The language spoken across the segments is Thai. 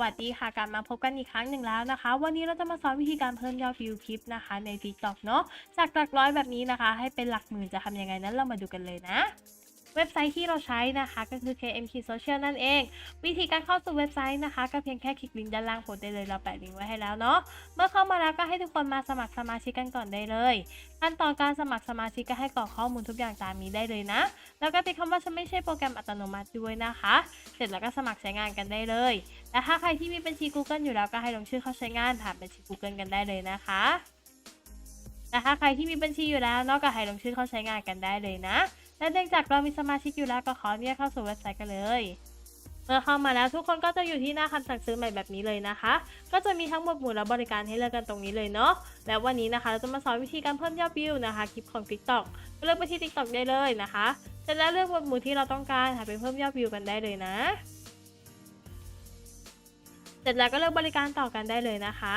วัสดีค่ะกลับมาพบกันอีกครั้งหนึ่งแล้วนะคะ วันนี้เราจะมาสอนวิธีการเพิ่มยอดวิวคลิปนะคะใน TikTok เนาะจากหลักร้อยแบบนี้นะคะ ให้เป็นหลักหมื่นจะทำยังไงนั้นเรามาดูกันเลยนะ เว็บไซต์ที่เราใช้นะคะก็คือ KMK Social นั่นเอง วิธีการเข้าสู่เว็บไซต์นะคะก็เพียงแค่คลิกลิงก์ด้านล่างโพสได้เลยเราแปะลิงก์ไว้ให้แล้วเนาะเมื่อเข้ามาแล้วก็ให้ทุกคนมาสมัครสมาชิกกันก่อนได้เลยขั้นตอนการสมัครสมาชิกก็ให้กรอกข้อมูลทุกอย่างตามนี้ได้เลยนะ แล้วก็ติดคำว่าฉันไม่ใช่โปรแกรมอัตโนมัติด้วยนะคะ เสร็จแล้วก็สมัครใช้งานกันได้เลยและถ้าใครที่มีบัญชี Google อยู่แล้วก็ให้ลงชื่อเข้าใช้งานผ่านบัญชี Google กันได้เลยนะคะและถ้าใครที่มีบัญชีอยู่แล้วนอกก็ให้ลงชื่อเข้าใช้งานกันได้เลยนะ และเนื่องจากเรามีสมาชิกอยู่แล้วก็ขออนุญาตเข้าสู่เว็บไซต์กันเลย เมื่อเข้ามาแล้วทุกคนก็จะอยู่ที่หน้าคำสั่งซื้อใหม่แบบนี้เลยนะคะ ก็จะมีทั้งหมดหมู่และบริการให้เลือกกันตรงนี้เลยเนาะ และวันนี้นะคะ เราจะมาสอนวิธีการเพิ่มยอดวิวนะคะคลิปของ TikTok ก็เลือกไปที่ TikTok ได้เลยนะคะเสร็จแล้วเลือกหมวดหมู่ที่เราต้องการค่ะไปเพิ่มยอดวิวกันได้เลยนะเสร็จแล้วก็เลือกบริการต่อกันได้เลยนะคะ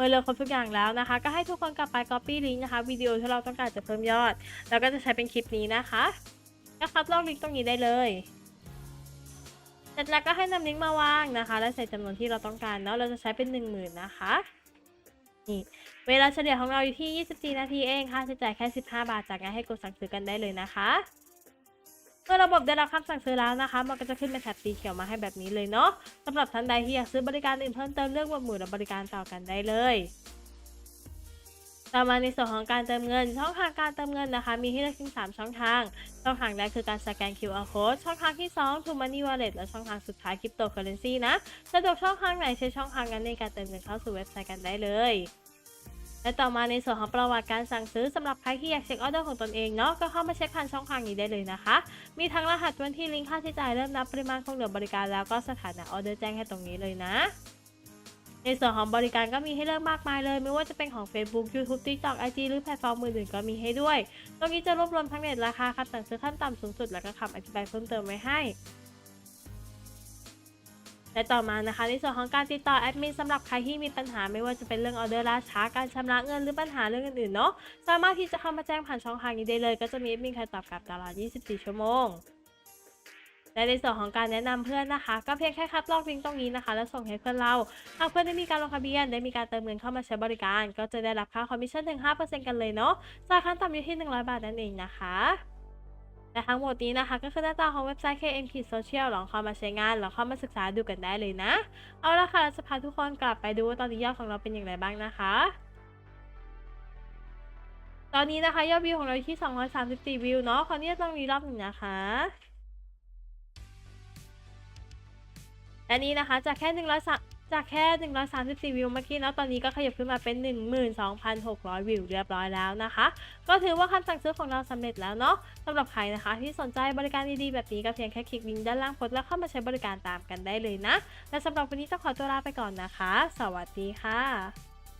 มื่อเลือกครบทุกอย่างแล้วนะคะ ก็ให้ทุกคนกลับไป copy ลิงก์นะคะวิดีโอที่เราต้องการจะเพิ่มยอด แล้วก็จะใช้เป็นคลิปนี้นะคะก็คัดลอกลิงก์ตรงนี้ได้เลยเสร็จแล้วก็ให้นำลิงก์มาวางนะคะ และใส่จำนวนที่เราต้องการเนาะเราจะใช้เป็น 1 0,000นะคะนี่เวลาเฉลี่ยของเราอยู่ที่ 24 นาทีเองค่าใช้จ่ายแค่ 15 บาทจากนั้นให้กดสั่งซื้อกันได้เลยนะคะ มื่อระบบได้รับคำสั่งซื้อแล้วนะคะ มันก็จะขึ้นเป็นแถบสีเขียวมาให้แบบนี้เลยเนาะสำหรับท่านใดที่อยากซื้อบริการอื่นเพิ่มเติมเลือกหมวดหมู่และบริการต่อกันได้เลยต่อมาในส่วนของการเติมเงิน ช่องทางการเติมเงินนะคะ มีให้เลือกถึง 3 ช่องทาง ช่องทางแรกคือการสแกน QR code ช่องทางที่2 True Money Wallet และช่องทางสุดท้าย Cryptocurrency นะสะดวกช่องทางไหนใช้ช่องทางนั้นในการเติมเงินเข้าสู่เว็บไซต์กันได้เลย และต่อมาในส่วนของประวัติการสั่งซื้อสำหรับใครที่อยากเช็คออเดอร์ของตนเองเนาะก็เข้ามาเช็คผ่านช่องทางนี้ได้เลยนะคะ มีทั้งรหัสวันที่ลิงก์ค่าใช้จ่ายเริ่มนับปริมาณคงเหลือบริการแล้วก็สถานะออเดอร์แจ้งให้ตรงนี้เลยนะในส่วนของบริการก็มีให้เลือกมากมายเลย ไม่ว่าจะเป็นของ Facebook YouTube TikTok IG หรือแพลตฟอร์มอื่นๆก็มีให้ด้วย ตรงนี้จะรวบรวมทั้งเน็ตราคาคำสั่งซื้อขั้นต่ำสูงสุด แล้วก็คำอธิบายเพิ่มเติมไว้ให้ และต่อมานะคะในส่วนของการติดต่อแอดมินสำหรับใครที่มีปัญหาไม่ว่าจะเป็นเรื่องออเดอร์ล่าช้าการชำระเงินหรือปัญหาเรื่องอื่นๆเนาะสามารถที่จะเข้ามาแจ้งผ่านช่องทางนี้ได้เลย ก็จะมีแอดมินคอยตอบกลับตลอด 24 ชั่วโมงและในส่วนของการแนะนำเพื่อนนะคะ ก็เพียงแค่คัดลอกลิงก์ตรงนี้นะคะ แล้วส่งให้เพื่อนเราหากเพื่อนได้มีการลงทะเบียนได้มีการเติมเงินเข้ามาใช้บริการ ก็จะได้รับค่าคอมมิชชั่นถึง 5%กันเลยเนาะจากขั้นต่ำอยู่ที่ 100 บาทนั่นเองนะคะ และทั้งหมดนี้นะคะ ก็คือหน้าตาของเว็บไซต์ KMK Social ลองเข้ามาใช้งานลองเข้ามาศึกษาดูกันได้เลยนะ เอาละค่ะเราจะพาทุกคนกลับไปดูว่าตอนนี้ยอดของเราเป็นอย่างไรบ้างนะคะตอนนี้นะคะยอดวิวของเราอยู่ที่ 234 วิวเนาะขออนุญาตลองรีรอบหนึ่งนะคะ และนี้นะคะจากแค่100 จากแค่ 134 วิวเมื่อกี้เนาะตอนนี้ก็ขยับขึ้นมาเป็น 12,600 วิวเรียบร้อยแล้วนะคะ ก็ถือว่าคำสั่งซื้อของเราสำเร็จแล้วเนาะสำหรับใครนะคะ ที่สนใจบริการดีๆแบบนี้ก็เพียงแค่คลิกลิงก์ด้านล่างโพสต์แล้วเข้ามาใช้บริการตามกันได้เลยนะ และสำหรับวันนี้ต้องขอตัวลาไปก่อนนะคะ สวัสดีค่ะ